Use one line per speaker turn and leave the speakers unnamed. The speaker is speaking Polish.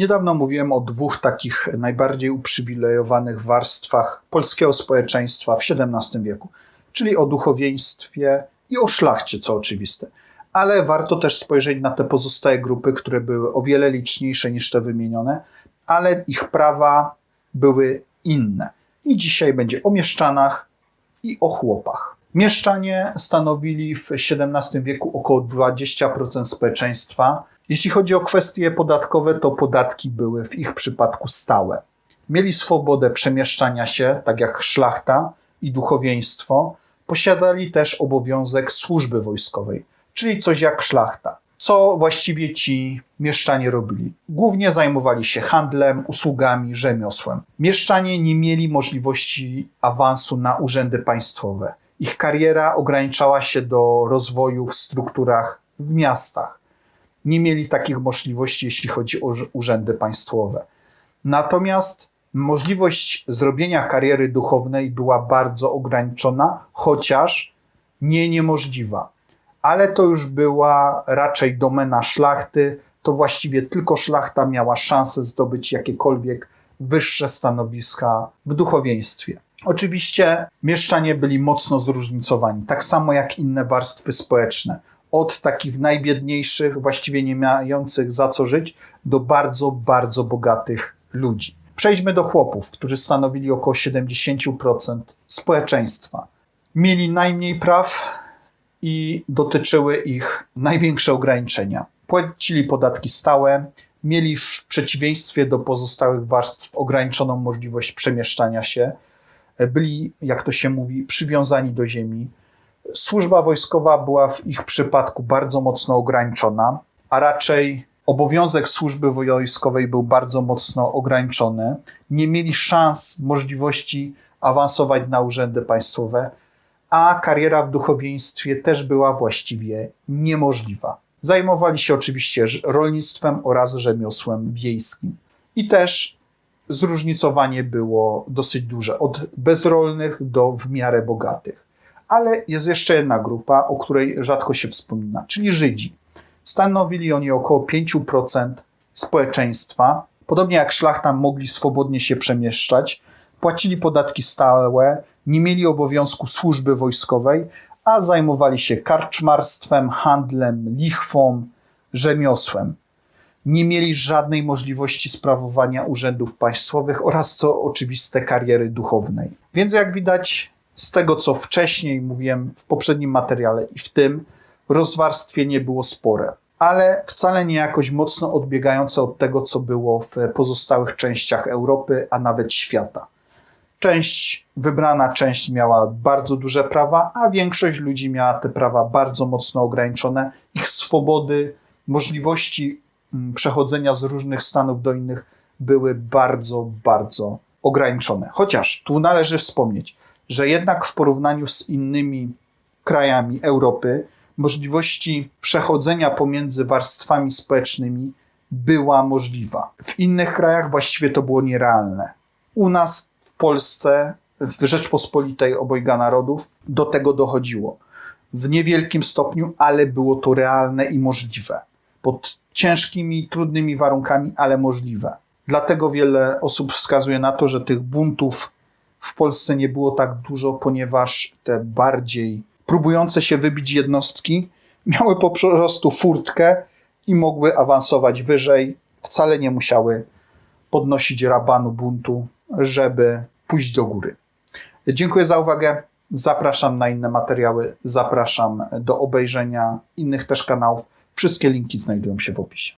Niedawno mówiłem o dwóch takich najbardziej uprzywilejowanych warstwach polskiego społeczeństwa w XVII wieku, czyli o duchowieństwie i o szlachcie, co oczywiste. Ale warto też spojrzeć na te pozostałe grupy, które były o wiele liczniejsze niż te wymienione, ale ich prawa były inne. I dzisiaj będzie o mieszczanach i o chłopach. Mieszczanie stanowili w XVII wieku około 20% społeczeństwa. Jeśli chodzi o kwestie podatkowe, to podatki były w ich przypadku stałe. Mieli swobodę przemieszczania się, tak jak szlachta i duchowieństwo. Posiadali też obowiązek służby wojskowej, czyli coś jak szlachta. Co właściwie ci mieszczanie robili? Głównie zajmowali się handlem, usługami, rzemiosłem. Mieszczanie nie mieli możliwości awansu na urzędy państwowe. Ich kariera ograniczała się do rozwoju w strukturach w miastach. Nie mieli takich możliwości, jeśli chodzi o urzędy państwowe. Natomiast możliwość zrobienia kariery duchownej była bardzo ograniczona, chociaż nie niemożliwa. Ale to już była raczej domena szlachty. To właściwie tylko szlachta miała szansę zdobyć jakiekolwiek wyższe stanowiska w duchowieństwie. Oczywiście mieszczanie byli mocno zróżnicowani, tak samo jak inne warstwy społeczne. Od takich najbiedniejszych, właściwie nie mających za co żyć, do bardzo, bardzo bogatych ludzi. Przejdźmy do chłopów, którzy stanowili około 70% społeczeństwa. Mieli najmniej praw i dotyczyły ich największe ograniczenia. Płacili podatki stałe, mieli w przeciwieństwie do pozostałych warstw ograniczoną możliwość przemieszczania się byli, jak to się mówi, przywiązani do ziemi. Służba wojskowa była w ich przypadku bardzo mocno ograniczona, a raczej obowiązek służby wojskowej był bardzo mocno ograniczony. Nie mieli szans, możliwości awansować na urzędy państwowe, a kariera w duchowieństwie też była właściwie niemożliwa. Zajmowali się oczywiście rolnictwem oraz rzemiosłem wiejskim. I też zróżnicowanie było dosyć duże, od bezrolnych do w miarę bogatych. Ale jest jeszcze jedna grupa, o której rzadko się wspomina, czyli Żydzi. Stanowili oni około 5% społeczeństwa. Podobnie jak szlachta mogli swobodnie się przemieszczać, płacili podatki stałe, nie mieli obowiązku służby wojskowej, a zajmowali się karczmarstwem, handlem, lichwą, rzemiosłem nie mieli żadnej możliwości sprawowania urzędów państwowych oraz, co oczywiste, kariery duchownej. Więc jak widać z tego, co wcześniej mówiłem w poprzednim materiale i w tym, rozwarstwienie było spore, ale wcale nie jakoś mocno odbiegające od tego, co było w pozostałych częściach Europy, a nawet świata. Część, wybrana część miała bardzo duże prawa, a większość ludzi miała te prawa bardzo mocno ograniczone. Ich swobody, możliwości Mm, przechodzenia z różnych stanów do innych były bardzo, bardzo ograniczone. Chociaż tu należy wspomnieć, że jednak w porównaniu z innymi krajami Europy, możliwości przechodzenia pomiędzy warstwami społecznymi była możliwa. W innych krajach właściwie to było nierealne. U nas w Polsce, w Rzeczpospolitej obojga narodów, do tego dochodziło. W niewielkim stopniu, ale było to realne i możliwe. Pod ciężkimi, trudnymi warunkami, ale możliwe. Dlatego wiele osób wskazuje na to, że tych buntów w Polsce nie było tak dużo, ponieważ te bardziej próbujące się wybić jednostki miały po prostu furtkę i mogły awansować wyżej. Wcale nie musiały podnosić rabanu buntu, żeby pójść do góry. Dziękuję za uwagę. Zapraszam na inne materiały, zapraszam do obejrzenia innych też kanałów. Wszystkie linki znajdują się w opisie.